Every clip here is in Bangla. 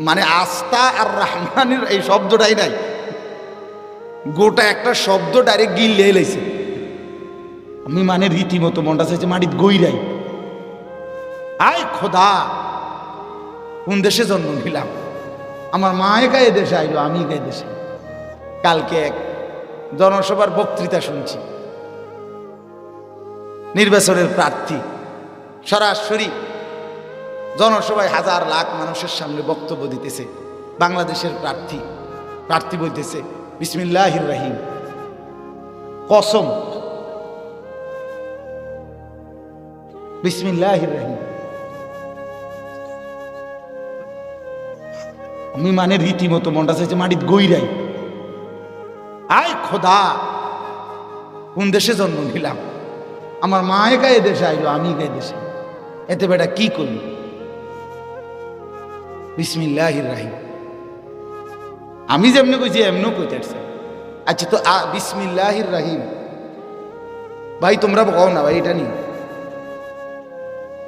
মানে আস্থা আর রহমানের এই শব্দটাই নাই। গোটা একটা শব্দ ডাইরেক্ট গিল লাইছে। আমি মানে রীতিমতো মনটা চাইছে মাটিত গইরাই আয় খোদা, কোন দেশে জন্ম নিলাম? আমার মায়ে গায়ে দেশে আইলো, আমি গায়ে দেশে? কালকে এক জনসভার বক্তৃতা শুনছি। নির্বাচনের প্রার্থী, সরাসরি জনসভায় হাজার লাখ মানুষের সামনে বক্তব্য দিতেছে, বাংলাদেশের প্রার্থী প্রার্থী বলতেছে, বিসমিল্লাহির রাহিম। কসম। বিসমিল্লাহির রাহিম। আমি মানে রীতিমতো মনটা চাইছে মাটিত গইরাই। আয় খোদা, কোন দেশে জন্ম নিলাম? আমার মায়ে গায়ে দেশে আইলো, আমি গায়ে দেশে। এতে বেটা কি করলি বিসমিল্লাহির রাহিম আমি যেমনি কইছি, এমনও কইতে আসছে আচ্ছা তো আ বিসমিল্লাহির রাহিম ভাই, তোমরা কও না, ভাই, এটা নিয়ে।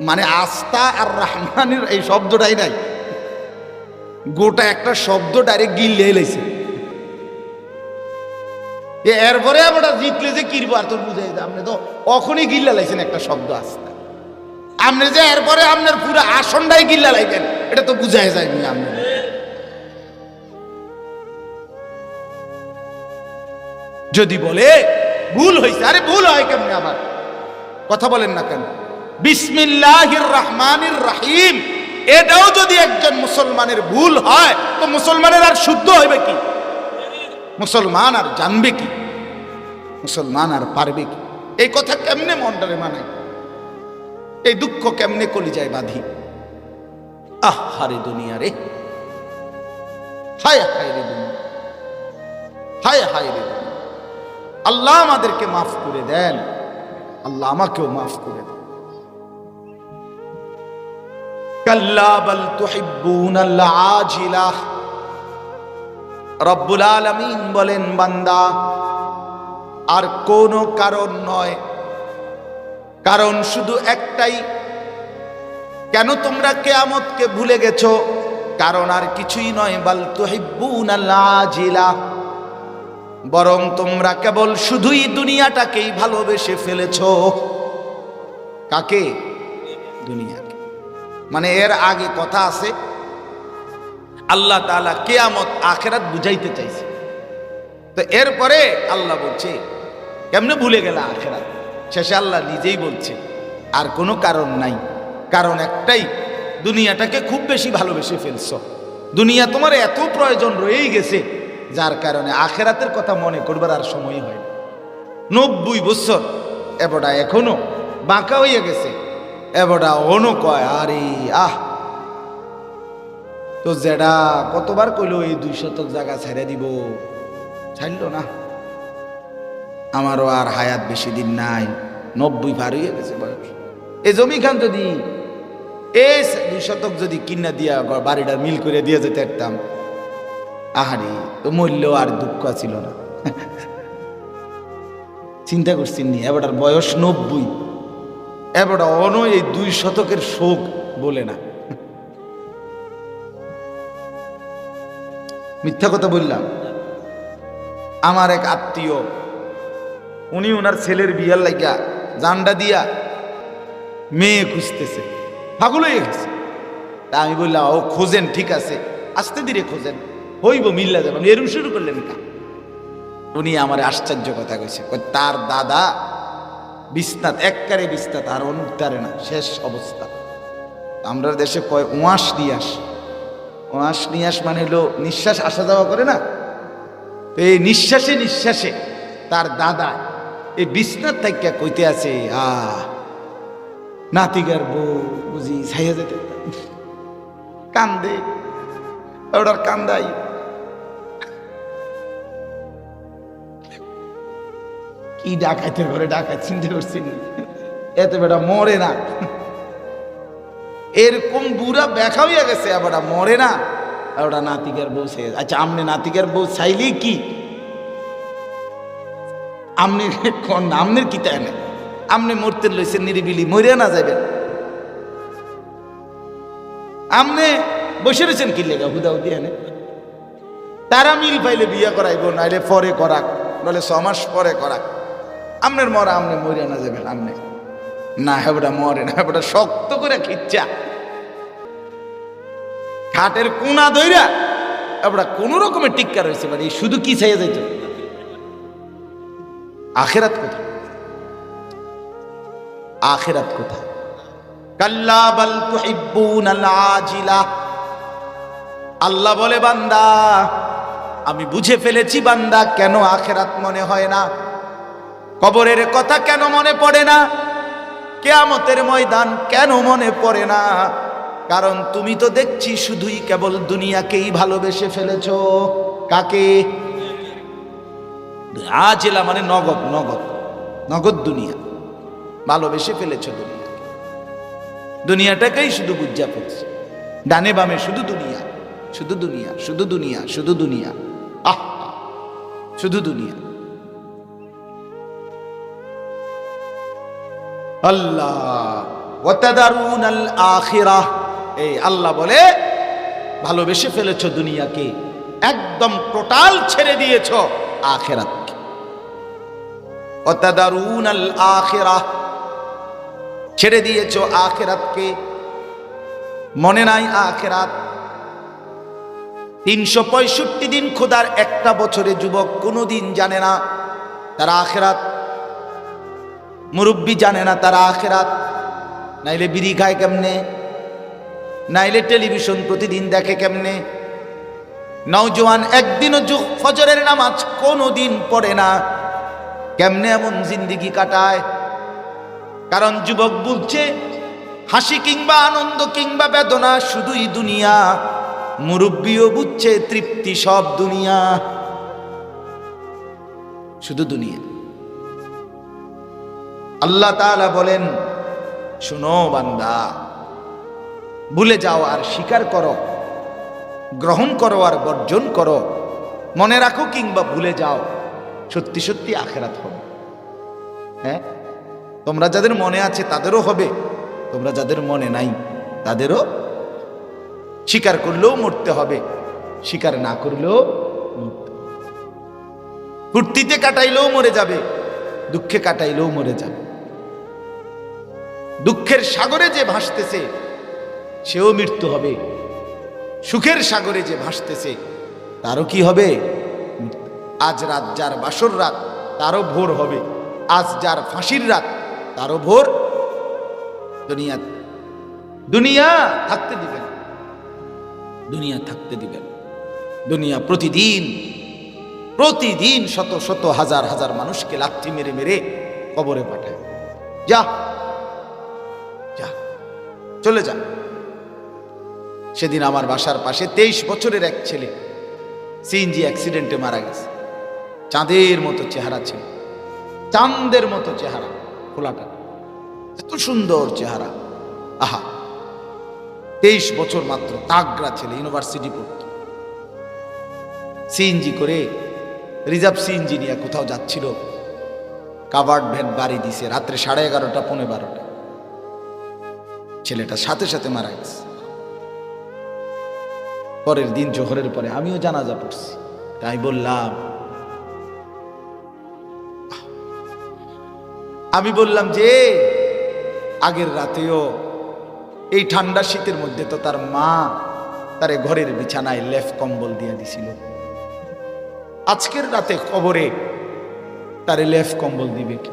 মানে আস্থা আর রহমানের এই শব্দটাই নাই। গোটা একটা শব্দ ডাইরেক্ট গিল লাইছে। এ, এরপরে আমরা জিতলে যে কিরবো, আর তোর বুঝাই আপনি তো অখনই গিল্লা লাইছেন একটা শব্দ আস্তা আপনি যে এরপরে আপনার পুরো আসনটাই গিল্লা লাইবেন, এটা তো বুঝাই যায়নি আপনি যদি বলে, ভুল হয়েছে আরে ভুল হয় কেমনে আমার কথা বলেন না কেন? বিসমিল্লাহির রহমানির রাহিম। এটাও যদি একজন মুসলমানের ভুল হয়, তো মুসলমানের আর শুদ্ধ হইবে কি? মুসলমান আর জানবে কি? মুসলমান আর পারবে কি? এই কথা কেমনে মন্ডারে মানায়? এই দুঃখ কেমনে কলি যায় বাঁধি? আহ হারে দুনিয়া রে। হায় হায় রে দুনিয়া। হায় হায় রে আল্লাহ আমাদেরকে মাফ করে দেন। আল্লাহ আমাকেও মাফ করে দেন। রব্বুল আলামিন বলেন, বান্দা, আর কোনো কারণ নয় কারণ শুধু একটাই। কেন তোমরা কেয়ামতকে ভুলে গেছো? কারণ আর কিছুই নয়, বাল আজিলা বরং তোমরা কেবল শুধুই দুনিয়াটাকেই ভালোবেসে ফেলেছ। কাকে? দুনিয়াকে। মানে এর আগে কথা আছে, আল্লাহ তাআলা কেয়ামত আখেরাত বুঝাইতে চাইছে। তো এরপরে আল্লাহ বলছে, কেমনে ভুলে গেল আখেরাত? শেষে আল্লাহ নিজেই বলছে, আর কোনো কারণ নাই। কারণ একটাই, দুনিয়াটাকে খুব বেশি ভালোবেসে ফেলছ। দুনিয়া তোমার এত প্রয়োজন রয়েই গেছে, যার কারণে আখেরাতের কথা মনে করবার আর সময় হয় নব্বই বছর এবটা এখনও বাঁকা হইয়া গেছে এবটা অনো কয়, আরে, আহ! তো জেডা কতবার কইলো, এই দুই শতক জায়গা ছেড়ে দিব। ছাড়ল না। আমারও আর হায়াত বেশি দিন নাই। নব্বই পার হয়ে গেছে বয়স। এই জমি খান যদি এই দুই শতক যদি কিনা দিয়া বাড়িটা মিল করে দিয়ে যেতে পারতাম, আহারি, তো মূল্য আর দুঃখ ছিল না। চিন্তা করছেন নি, এবারটার বয়স নব্বই। এবারটা অন এই দুই শতকের শোক বলে না। মিথ্যা কথা বললাম। আমার এক আত্মীয় উনি ওনার ছেলের বিয়ার লাইগা জান্ডা দিয়া মেয়ে খুঁজতেছে, পাগল হয়ে গেছে। তা আমি বললাম, ও খোঁজেন, ঠিক আছে, আস্তে ধীরে খোঁজেন, হইব, মিল্লা যাবেন এরম শুরু করলেন কা উনি আমার আশ্চর্য কথা কইছে, কই, তার দাদা বিস্তাত এককারে বিস্তাত আর অনুত্তারে না, শেষ অবস্থা। আমরা দেশে কয়, ওয়াশ নিয়াস ওয়াশ নিয়াস মানে হলো, নিঃশ্বাস আসা যাওয়া করে না? তো এই নিঃশ্বাসে নিঃশ্বাসে তার দাদা এই বিছনার থেকে কইতে আছে, আ, নাতিগার বউ বুঝি ছাইয়া যেতে কান্দে, ওটার কান্দাই। কি ডাকাইতে করে ডাকাত চিনতে করছি নি। এত বেটা মরে না। এরকম বুড়া ব্যাখা হইয়া গেছে আবার মরে না। ওটা নাতিকের বউ আচ্ছা আমনে নাতিকের বউ চাইলেই কি? আমনে কোন আমনের কি তাই না আমনে মরতে লইছেন নিরিবিলি, মরিয়া না যাবেন আমনে বসে রয়েছেন কি লেগা হুদা হুদি এনে? তারা মিল পাইলে বিয়ে করাইব, নাইলে পরে করাক নলে ছ মাস পরে করাক। আমনের মরা, আমনে মরিয়া না যাবেন আমনে। না হেবটা মরে না হেবটা শক্ত করে খিচ্চা। খাটের কোনা দইরা এবড়া কোন রকমের টিক্কা রয়েছে মানে শুধু কি চাইয়া যাইত? আখেরাত কোথায়? আখেরাত কোথায়? কাল্লা বাল আজিলা আল্লাহ বলে, বান্দা, আমি বুঝে ফেলেছি, বান্দা, কেন আখেরাত মনে হয় না? কবরের কথা কেন মনে পড়ে না? কেয়ামতের ময়দান কেন মনে পড়ে না? কারণ তুমি তো দেখছি, শুধুই কেবল দুনিয়াকেই ভালোবেসে ফেলেছ। কাকে? আজেলা মানে নগদ নগদ। নগদ দুনিয়া। ভালোবেসে ফেলেছ দুনিয়া। দুনিয়াটাকেই শুধু বুঝা পড়ছে ডানে বামে শুধু দুনিয়া শুধু দুনিয়া শুধু দুনিয়া শুধু দুনিয়া। আহ, শুধু দুনিয়া। আল্লাহ এই আল্লাহ বলে, ভালোবেসে ফেলেছ দুনিয়াকে। একদম টোটাল ছেড়ে দিয়েছ আখেরাতকে আল ছেড়ে দিয়েছ আখেরাতকে। মনে নাই আখেরাত। তিনশো পঁয়ষট্টি দিন খোদার একটা বছরে যুবক কোনোদিন জানে না তারা আখেরাত। মুরব্বী জানে না তারা আখেরাত। নাইলে বিড়ি খায় কেমনে? নাইলে টেলিভিশন প্রতিদিন দেখে কেমনে? নওজোয়ান একদিনও ফজরের নামাজ কোনো দিন পড়ে না। কেমনে এমন জিন্দিগি কাটায়? কারণ যুবক বলছে, হাসি কিংবা আনন্দ কিংবা বেদনা শুধুই দুনিয়া। মুরব্বীও বুঝছে, তৃপ্তি সব দুনিয়া। শুধু দুনিয়া। আল্লাহ তাআলা বলেন, শুনো বান্দা, ভুলে যাও আর স্বীকার করো, গ্রহণ করো আর বর্জন করো। মনে রাখো কিংবা ভুলে যাও সত্যি সত্যি আখেরাত হবে। হ্যাঁ? তোমরা যাদের মনে আছে তাদেরও হবে। তোমরা যাদের মনে নাই তাদেরও স্বীকার করলেও মরতে হবে। স্বীকার না করলেও ফুর্তিতে কাটাইলেও মরে যাবে, দুঃখে কাটাইলেও মরে যাবে। দুঃখের সাগরে যে ভাসতেছে, সেও মৃত্যু হবে। সুখের সাগরে যে ভাসতেছে, তারও কি হবে। আজ রাত যার বাসর রাত, তারও ভোর হবে। আজ যার ফাঁসির রাত, তারও ভোর। দুনিয়া দুনিয়া থাকতে দিবেন। দুনিয়া থাকতে দিবেন। দুনিয়া প্রতিদিন প্রতিদিন শত শত হাজার হাজার মানুষকে লাথি মেরে মেরে কবরে পাঠায়। যা যা, চলে যা। সেদিন আমার বাসার পাশে তেইশ বছরের এক ছেলে, সিএনজি অ্যাক্সিডেন্টে মারা গেছে। চাঁদের মতো চেহারা ছিল। চাঁদের মতো চেহারা, খোলাটা। এত সুন্দর চেহারা। আহা! তেইশ বছর মাত্র তাগরা ছেলে, ইউনিভার্সিটি পড়ত। সিএনজি করে, রিজার্ভ সিএনজি নিয়ে কোথাও যাচ্ছিল। কাভার্ড ভ্যান বাড়ি দিছে, রাত্রে সাড়ে এগারোটা, পৌনে বারোটা। ছেলেটা সাথে সাথে মারা গেছে। পরের দিন জোহরের পরে আমিও জানাজা পড়ছি। তাই বললাম আমি বললাম যে, আগের রাতেও এই ঠান্ডা শীতের মধ্যে তো তার মা তারে ঘরের বিছানায় লেফ কম্বল দিয়ে দিছিল। আজকের রাতে কবরে তারে লেফ কম্বল দিবে কি?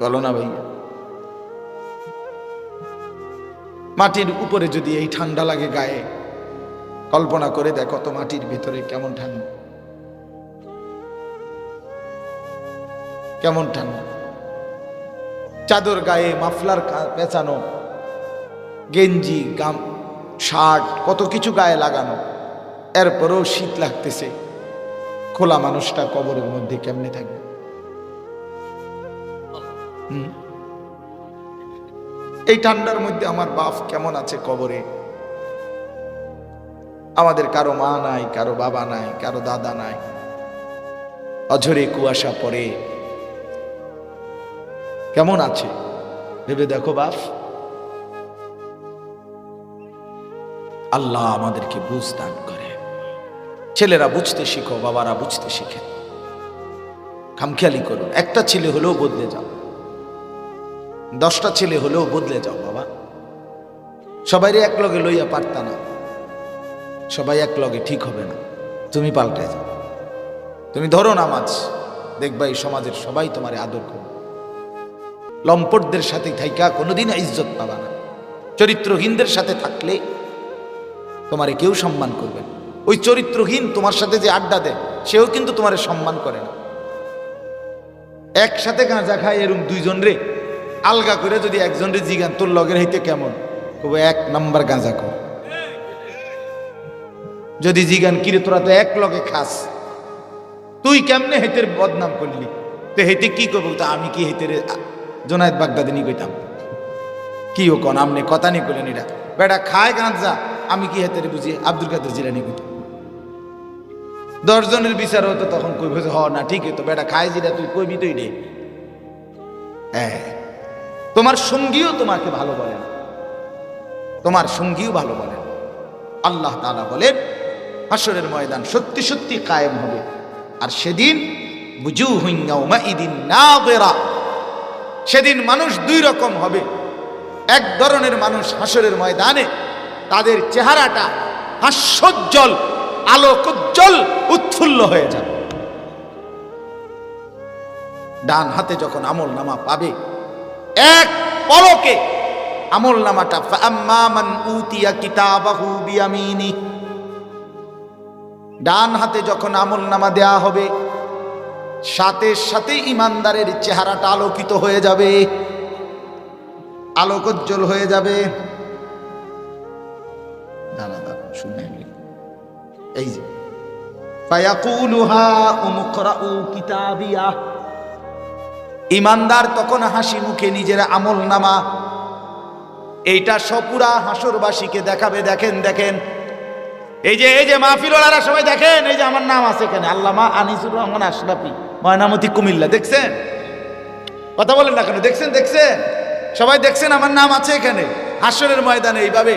বলো না ভাইয়া। মাটির উপরে যদি এই ঠান্ডা লাগে গায়ে, কল্পনা করে দেখো তো মাটির ভেতরে কেমন ঠান্ডা। কেমন ঠান্ডা চাদর গায়ে মাফলার পেঁচানো, গেঞ্জি, গাম শার্ট, কত কিছু গায়ে লাগানো। এরপরেও শীত লাগতেছে। খোলা মানুষটা কবরের মধ্যে কেমনে থাকবে? এই ঠান্ডার মধ্যে আমার বাপ কেমন আছে কবরে? আমাদের কারও মা নাই, কারও বাবা নাই, কারও দাদা নাই। অঝরে কুয়াশা পড়ে কেমন আছে? ভেবে দেখো বাপ। আল্লাহ আমাদেরকে বুঝ দান করে। ছেলেরা বুঝতে শিখো, বাবারা বুঝতে শিখে। খামখেয়ালি করুন একটা ছেলে হলেও বদলে যাও। দশটা ছেলে হলেও বদলে যাও, বাবা। সবাইরে এক লগে লইয়া পারতা না। সবাই এক লগে ঠিক হবে না। তুমি পাল্টে যাও। তুমি ধরো নামাজ। দেখবা এই সমাজের সবাই তোমার আদর করবে। লম্পটদের সাথে থাইকা কোনোদিন ইজ্জত পাবা না। চরিত্রহীনদের সাথে থাকলে তোমারে কেউ সম্মান করবে না। ওই চরিত্রহীন তোমার সাথে যে আড্ডা দেয়, সেও কিন্তু তোমারে সম্মান করে না। একসাথে গাঁজা খায় এরম দুইজন রে, আলগা করে যদি একজন রে জিগান, তোর লগের হইতে কেমন? তবে এক নাম্বার গাঁজা কর। যদি জিগান, কিরে, তোরা তো এক লগে খাস। তুই কেমনে হেতের বদনাম করলি? তো হেতে কি করব তা আমি কি হেতের জোনায়দ বাগদাদিনী কইতাম কি ও কন আমনে কথা নি করলেন এটা বেটা খায় গাঁজা আমি কি হেতের বুঝি? আব্দুল কাদের জিলানি কইতাম। দশজনের বিচার হতো তখন কইবে যে, হ না ঠিক তো বেটা খায় যেটা তুই কইবি তুই রে হ্যাঁ তোমার সঙ্গীও তোমাকে ভালো বলেন তোমার সঙ্গীও ভালো বলেন আল্লাহ তাআলা বলেন হাসরের ময়দান সত্যি সত্যি কায়েম হবে। আর সেদিন বুঝু ইদিন না সেদিন মানুষ দুই রকম হবে। এক ধরনের মানুষ হাসরের ময়দানে, তাদের চেহারাটা হাস্যোজ্জ্বল, আলোকোজ্জ্বল, উৎফুল্ল হয়ে যাবে। ডান হাতে যখন আমল নামা পাবে, এক পলকে আমল নামাটা ডান হাতে যখন আমল নামা দেয়া হবে সাথে সাথে ইমানদারের চেহারাটা আলোকিত হয়ে যাবে। আলোকোজ্জ্বল হয়ে যাবে। দাঁড়া দাঁড়া শুনে। এই যে। ইমানদার তখন হাসি মুখে নিজের আমল নামা। এইটা সপুরা হাসরবাসীকে দেখাবে, দেখেন দেখেন। এই যে এই যে মাহফিলারা সবাই দেখেন, এই যে আমার নাম আছে এখানে। আল্লামা আনিসুর রহমান আশরাফি। ময়নামতি কুমিল্লা, দেখছেন? কথা বলেন না কেন? দেখছেন দেখছেন? সবাই দেখছেন আমার নাম আছে এখানে। হাসরের ময়দানে এইভাবে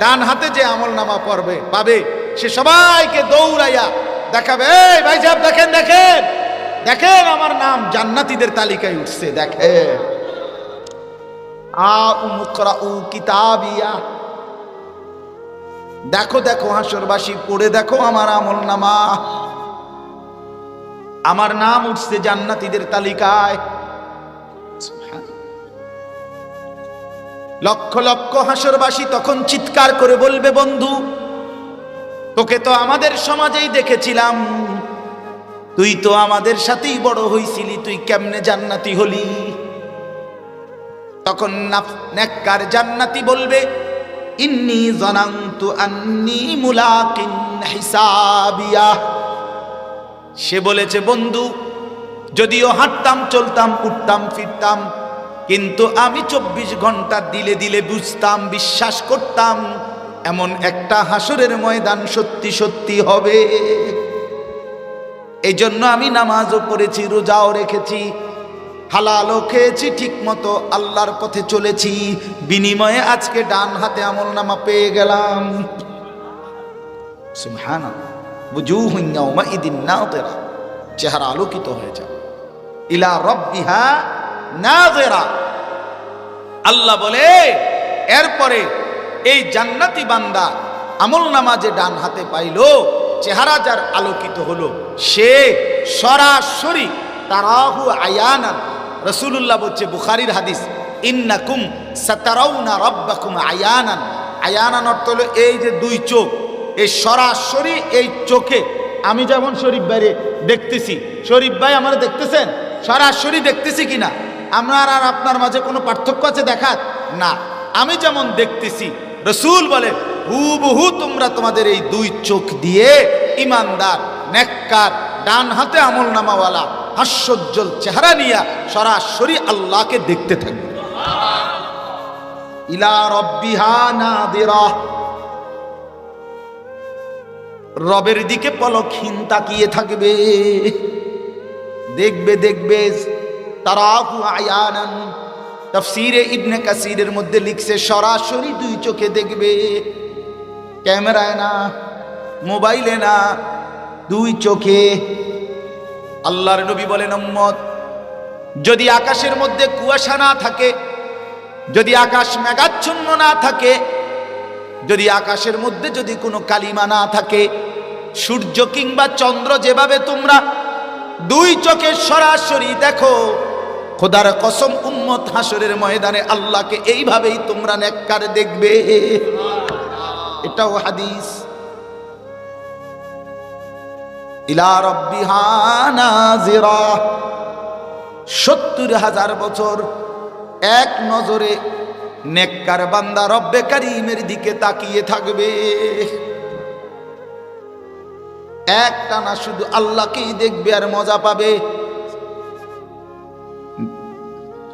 ডান হাতে যে আমল নামা পড়বে, পাবে, সে সবাইকে দৌড়াইয়া দেখাবে। এই ভাই সাহেব, দেখেন দেখেন দেখেন আমার নাম জান্নাতীদের তালিকায় উঠছে, দেখেন। আ উমুকরা উ কিতাবিয়া। দেখো দেখো, হাসরবাসী, পড়ে দেখো আমার আমল নামা। আমার নাম উঠছে জান্নাতীদের তালিকায়। লক্ষ লক্ষ হাসরবাসী তখন চিৎকার করে বলবে, বন্ধু, তোকে তো আমাদের সমাজেই দেখেছিলাম। তুই তো আমাদের সাথেই বড় হইছিলি, তুই কেমনে জান্নাতি হলি? তখন নেককার জান্নাতি বলবে, ইন্নি জনান্তু আন্নি মুলাকিন হিসাবিয়া। সে বলেছে, বন্ধু, যদিও হাঁটতাম, চলতাম, উঠতাম, ফিরতাম, কিন্তু আমি চব্বিশ ঘণ্টা দিলে দিলে বুঝতাম, বিশ্বাস করতাম, এমন একটা হাসরের ময়দান সত্যি সত্যি হবে। এই জন্য আমি নামাজও পড়েছি, রোজাও রেখেছি, হালালও খেয়েছি ঠিক মতো আল্লাহর পথে চলেছি। বিনিময়ে আজকে ডান হাতে আমল নামা পেয়ে গেলাম। সুবহানাল্লাহ। বুজুহুন ইয়াউমাইদিন নাযিরা চেহারা আলোকিত হয়ে যাবে ইলা রব্বিহা নাযিরা। আল্লাহ বলে, এরপরে এই জান্নাতি বান্দা আমল নামাজে ডান হাতে পাইলো, চেহারা যার আলোকিত হলো, সে সরাসরি তারাহু আয়ানান। রসুল্লাহ বলছে, বুখারির হাদিস, ইন্নাকুম সাতারাউনা রব্বাকুম আয়ানান। আয়ানান অর্থ হলো এই যে দুই চোখ। এই সরাসরি এই চোখে আমি যেমন শরীফ বাইরে দেখতেছি। শরীফ ভাই আমার দেখতেছেন? সরাসরি দেখতেছি কিনা আমার আর আপনার মাঝে কোনো পার্থক্য আছে দেখার? না। আমি যেমন দেখতেছি রসুল বলে হুবহু তোমরা তোমাদের এই দুই চোখ দিয়ে ইমানদার নেককার ডান হাতে আমল নামাওয়ালা হাস্যোজ্জ্বল চেহারা নিয়ে সরাসরি আল্লাহকে দেখতে থাকবে। ইলা রব্বিহা নাদিরা। রবের দিকে পলকহীন তাকিয়ে থাকবে। দেখবে দেখবে, তারাহু আয়ানান, তাফসিরে ইবনে কাসিরের মধ্যে লিখছে, সরাসরি দুই চোখে দেখবে। ক্যামেরায় না, মোবাইলে না, দুই চোখে। আল্লাহর নবী বলেন, উম্মত, যদি আকাশের মধ্যে কুয়াশা না থাকে, যদি আকাশ মেঘাচ্ছন্ন না থাকে যদি আকাশের মধ্যে যদি কোনো কালিমা না থাকে, সূর্য কিংবা চন্দ্র যেভাবে তোমরা দুই চোখে সরাসরি দেখো, খোদার কসম উম্মত হাসরের ময়দানে আল্লাহকে এইভাবেই তোমরা নেককার দেখবে। এটাও হাদিস। ইলা সত্তর হাজার বছর এক নজরে নেককার বান্দা রব্বে কারিমের দিকে তাকিয়ে থাকবে। একটা না শুধু আল্লাহকেই দেখবে আর মজা পাবে।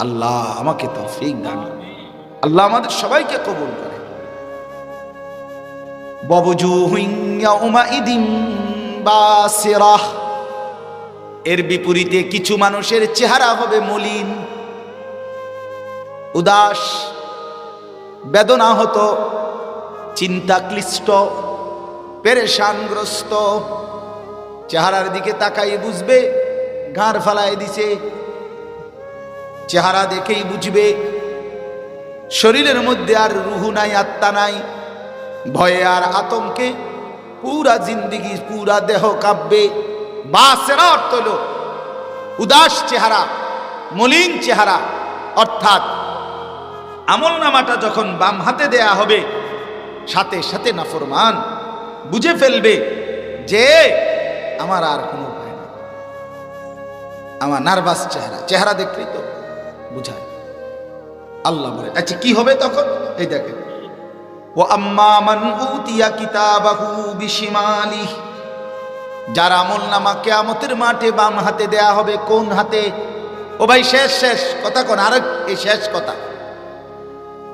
আল্লাহ আমাকে তৌফিক দান আল্লাহ আমাদের সবাইকে কবুল করে। ববজুহুইন ইয়াউমাইদিন বাসিরাহ। এর বিপরীতে কিছু মানুষের চেহারা হবে মলিন, উদাস বেদনা হতো চিন্তা ক্লিষ্ট পেরেশানগ্রস্ত। চেহারার দিকে তাকাই বুঝবে, ঘাড় ফালায় দিছে। চেহারা দেখেই বুঝবে, শরীরের মধ্যে আর রুহু নাই, আত্মা নাই। ভয়ে আর আতঙ্কে পুরা জিন্দিগি, পুরা দেহ কাঁপবে। বাসেরা অর্থ হল, উদাস চেহারা, মলিন চেহারা, অর্থাৎ আমল নামাটা যখন বাম হাতে দেয়া হবে, সাথে সাথে নাফরমান বুঝে ফেলবে যে আমার আর কোনো উপায় নেই। আমার নার্ভাস চেহারা চেহারা দেখলেই তো বুঝায়। আল্লাহ বলে আচ্ছা কি হবে তখন? এই দেখেন। ও আম্মা মান উতিয়া কিতাবাহু বিশিমালি যার আমল নামা কেয়ামতের মাঠে বাম হাতে দেয়া হবে কোন হাতে? ও ভাই, শেষ শেষ, কথা কোন? আরেক, এই শেষ কথা।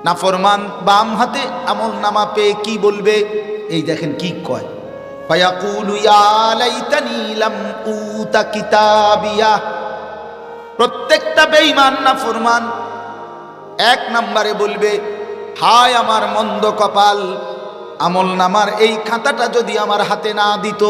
না ফরমান, বাম হাতে আমল নামা পেয়ে কি বলবে? এই দেখেন কি কয়। প্রত্যেকটা বেঈমান না ফরমান, এক নম্বরে বলবে, হায় আমার মন্দ কপাল, আমল নামার এই খাতাটা যদি আমার হাতে না দিত